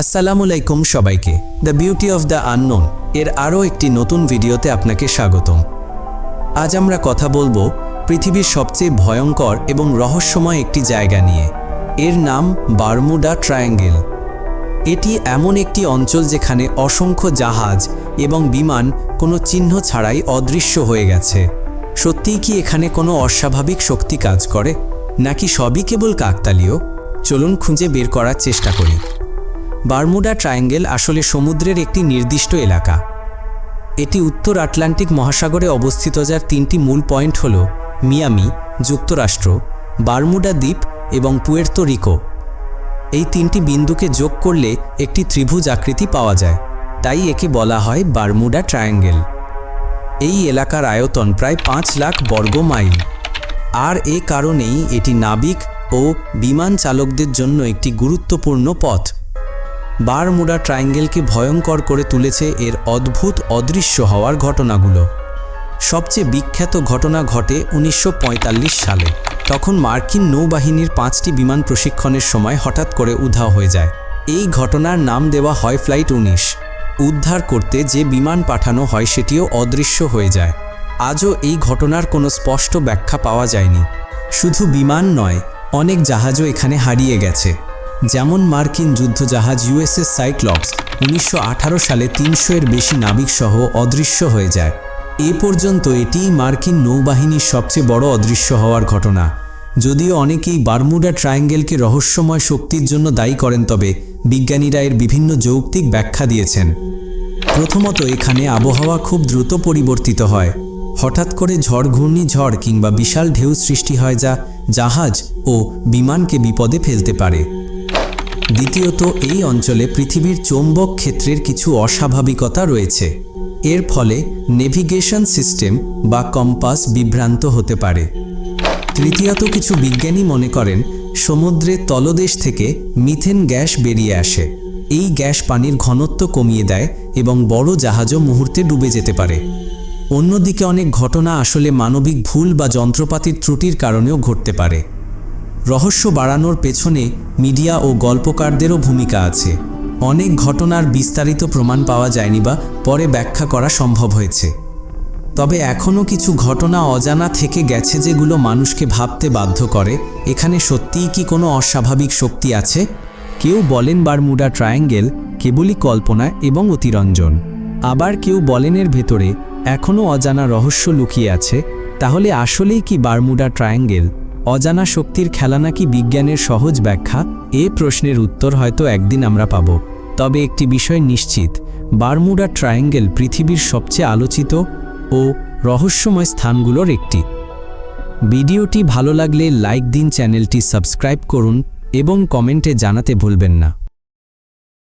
আসসালামু আলাইকুম সবাইকে। The beauty of the unknown এর আরও একটি নতুন ভিডিওতে আপনাকে স্বাগতম। আজ আমরা কথা বলব পৃথিবীর সবচেয়ে ভয়ঙ্কর এবং রহস্যময় একটি জায়গা নিয়ে। এর নাম বারমুডা ট্রায়াঙ্গেল। এটি এমন একটি অঞ্চল যেখানে অসংখ্য জাহাজ এবং বিমান কোনো চিহ্ন ছাড়াই অদৃশ্য হয়ে গেছে। সত্যিই কি এখানে কোনো অস্বাভাবিক শক্তি কাজ করে? নাকি সবই কেবল কাকতালীয়? চলুন খুঁজে বের করার চেষ্টা করি। বারমুডা ট্রায়াঙ্গেল আসলে সমুদ্রের একটি নির্দিষ্ট এলাকা। এটি উত্তর আটলান্টিক মহাসাগরে অবস্থিত, যার তিনটি মূল পয়েন্ট হল মিয়ামি, যুক্তরাষ্ট্র, বারমুডা দ্বীপ এবং পুয়ের্তো রিকো। এই তিনটি বিন্দুকে যোগ করলে একটি ত্রিভুজ আকৃতি পাওয়া যায়, তাই একে বলা হয় বারমুডা ট্রায়াঙ্গেল। এই এলাকার আয়তন প্রায় পাঁচ লাখ বর্গ মাইল। আর এ কারণেই এটি নাবিক ও বিমান চালকদের জন্য একটি গুরুত্বপূর্ণ পথ। বারমুডা ট্রায়াঙ্গেলকে ভয়ঙ্কর করে তুলেছে এর অদ্ভুত অদৃশ্য হওয়ার ঘটনাগুলো। সবচেয়ে বিখ্যাত ঘটনা ঘটে উনিশশো পঁয়তাল্লিশ সালে, তখন মার্কিন নৌবাহিনীর পাঁচটি বিমান প্রশিক্ষণের সময় হঠাৎ করে উধাও হয়ে যায়। এই ঘটনার নাম দেওয়া হয় ফ্লাইট উনিশ। উদ্ধার করতে যে বিমান পাঠানো হয় সেটিও অদৃশ্য হয়ে যায়। আজও এই ঘটনার কোনো স্পষ্ট ব্যাখ্যা পাওয়া যায়নি। শুধু বিমান নয়, অনেক জাহাজও এখানে হারিয়ে গেছে। যেমন মার্কিন যুদ্ধজাহাজ ইউএসএস সাইক্লপস, উনিশশো সালে তিনশো এর বেশি নাবিকসহ অদৃশ্য হয়ে যায়। এ পর্যন্ত এটিই মার্কিন নৌবাহিনীর সবচেয়ে বড় অদৃশ্য হওয়ার ঘটনা। যদিও অনেকেই বারমুডা ট্রায়াঙ্গেলকে রহস্যময় শক্তির জন্য দায়ী করেন, তবে বিজ্ঞানীরা এর বিভিন্ন যৌক্তিক ব্যাখ্যা দিয়েছেন। প্রথমত, এখানে আবহাওয়া খুব দ্রুত পরিবর্তিত হয়। হঠাৎ করে ঝড় ঘূর্ণিঝড় কিংবা বিশাল ঢেউ সৃষ্টি হয়, যা জাহাজ ও বিমানকে বিপদে ফেলতে পারে। দ্বিতীয়ত, এই অঞ্চলে পৃথিবীর চৌম্বক ক্ষেত্রের কিছু অস্বাভাবিকতা রয়েছে। এর ফলে নেভিগেশন সিস্টেম বা কম্পাস বিভ্রান্ত হতে পারে। তৃতীয়ত, কিছু বিজ্ঞানী মনে করেন, সমুদ্রের তলদেশ থেকে মিথেন গ্যাস বেরিয়ে আসে। এই গ্যাস পানির ঘনত্ব কমিয়ে দেয় এবং বড় জাহাজও মুহূর্তে ডুবে যেতে পারে। অন্যদিকে অনেক ঘটনা আসলে মানবিক ভুল বা যন্ত্রপাতির ত্রুটির কারণেও ঘটতে পারে। রহস্য বাড়ানোর পেছনে মিডিয়া ও গল্পকারদেরও ভূমিকা আছে। অনেক ঘটনার বিস্তারিত প্রমাণ পাওয়া যায়নি বা পরে ব্যাখ্যা করা সম্ভব হয়েছে। তবে এখনও কিছু ঘটনা অজানা থেকে গেছে যেগুলো মানুষকে ভাবতে বাধ্য করে। এখানে সত্যিই কি কোনো অস্বাভাবিক শক্তি আছে? কেউ বলেন বারমুডা ট্রায়াঙ্গেল কেবলই কল্পনা এবং অতিরঞ্জন। আবার কেউ বলেন এর ভেতরে এখনও অজানা রহস্য লুকিয়ে আছে। তাহলে আসলেই কি বারমুডা ট্রায়াঙ্গেল? অজানা শক্তির খেলা নাকি বিজ্ঞানের সহজ ব্যাখ্যা? এ প্রশ্নের উত্তর হয়তো একদিন আমরা পাব। তবে একটি বিষয় নিশ্চিত, বারমুডা ট্রায়াঙ্গেল পৃথিবীর সবচেয়ে আলোচিত ও রহস্যময় স্থানগুলোর একটি। ভিডিওটি ভালো লাগলে লাইক দিন, চ্যানেলটি সাবস্ক্রাইব করুন এবং কমেন্টে জানাতে ভুলবেন না।